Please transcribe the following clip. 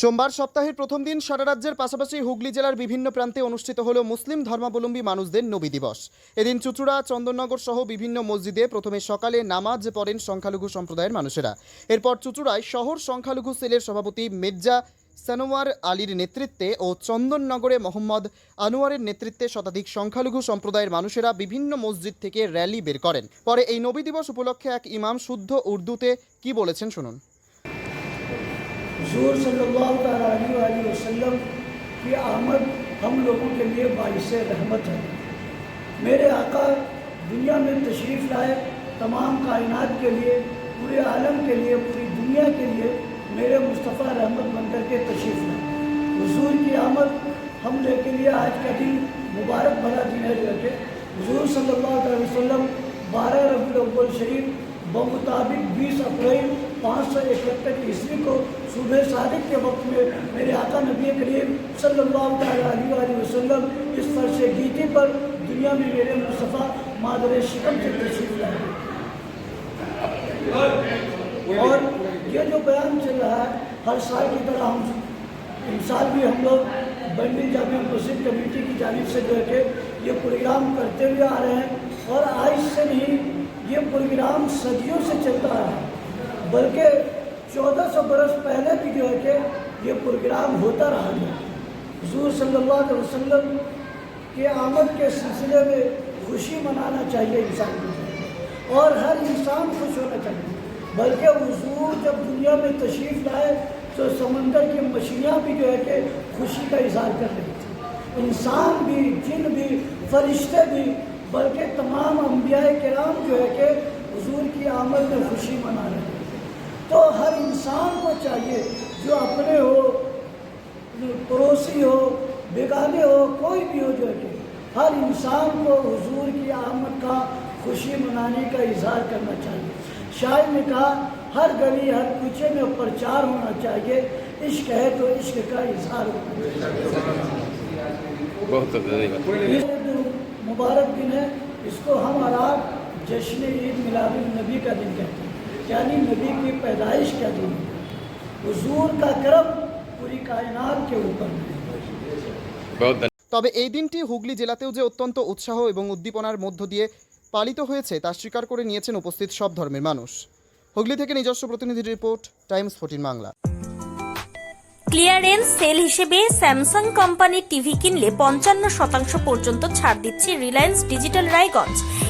সোমবার সপ্তাহের প্রথম দিন সারা রাজ্যের পাশাপাশি হুগলি জেলার বিভিন্ন প্রান্তে অনুষ্ঠিত হল মুসলিম ধর্মাবলম্বী মানুষদের নবী দিবস। এদিন চুচুড়া, চন্দননগর সহ বিভিন্ন মসজিদে প্রথমে সকালে নামাজ পড়েন সংখ্যালঘু সম্প্রদায়ের মানুষেরা। এরপর চুচুড়ায় শহর সংখ্যালঘু সেলের সভাপতি মির্জা সানোয়ার আলীর নেতৃত্বে ও চন্দননগরে মোহাম্মদ আনোয়ারের নেতৃত্বে শতাধিক সংখ্যালঘু সম্প্রদায়ের মানুষেরা বিভিন্ন মসজিদ থেকে র্যালি বের করেন। পরে এই নবী দিবস উপলক্ষে এক ইমাম শুদ্ধ উর্দুতে কি বলেছেন শুনুন। حضور صلی اللہ علیہ وآلہ وسلم کی آمد ہم لوگوں کے لیے باعث رحمت ہے۔ میرے آقا دنیا میں تشریف لائے تمام کائنات کے لیے، پورے عالم کے لیے، پوری دنیا کے لیے میرے مصطفیٰ رحمت بن کر کے تشریف لائے۔ حضور کی آمد ہم لے کے لیے آج کا دن مبارک بھلا دن ہے جو کہ حضور صلی اللہ علیہ وسلم بارہ ربی الاول شریف بمطابق بیس اپریل پانچ سو اکہتر عیسوی کو صبح صادق کے وقت میں میرے آقا نبی کریم صلی اللہ تعالیٰ علیہ وسلم اس فرش گیتے پر دنیا میں میرے مصطفیٰ مادر شکم سے تشریف لائے اور یہ جو بیان چل رہا ہے، ہر سال کی طرح ہم سال بھی ہم لوگ بنڈی جامعہ مسجد کمیٹی کی جانب سے جو ہے کہ یہ پروگرام کرتے ہوئے آ رہے ہیں۔ اور آج سے نہیں، یہ پروگرام صدیوں سے چلتا رہا ہے۔ بلکہ چودہ سو برس پہلے بھی جو ہے کہ یہ پروگرام ہوتا رہا ہے حضور صلی اللہ علیہ وسلم کے آمد کے سلسلے میں خوشی منانا چاہیے انسان کو۔ اور ہر انسان خوش ہونا چاہیے۔ بلکہ حضور جب دنیا میں تشریف لائے تو سمندر کی مچھلیاں بھی جو ہے کہ خوشی کا اظہار کر رہی تھی انسان بھی، جن بھی، فرشتے بھی، بلکہ تمام انبیاء کرام جو ہے کہ حضور کی آمد میں خوشی منا رہے ہیں تو ہر انسان کو چاہیے جو اپنے ہو پڑوسی ہو بیگانے ہو کوئی بھی ہو جو کہ ہر انسان کو حضور کی آمد کا خوشی منانے کا اظہار کرنا چاہیے۔ شاعر نے کہا ہر گلی ہر کوچے میں پرچار ہونا چاہیے۔ عشق ہے تو عشق کا اظہار بہت مبارک دن ہے اس کو ہم آرام جشن عید میلاد النبی کا دن کہتے ہیں۔ यानी नबी की पैदाइश का दिन है हुजूर का करम पूरी कायनात के ऊपर है बहुत धन्यवाद তবে এই দিনটি হুগলি জেলাতেও যে অত্যন্ত উৎসাহ এবং উদ্দীপনার মধ্য দিয়ে পালিত হয়েছে তা স্বীকার করে নিয়েছেন উপস্থিত সব ধর্মের মানুষ হুগলি থেকে নিজস্ব প্রতিনিধি report Times fourteen Bangla clearance sale হিসেবে স্যামসাং কোম্পানির টিভি কিনলে পঞ্চান্ন শতাংশ পর্যন্ত ছাড় দিচ্ছে রিলায়েন্স ডিজিটাল রায়গঞ্জ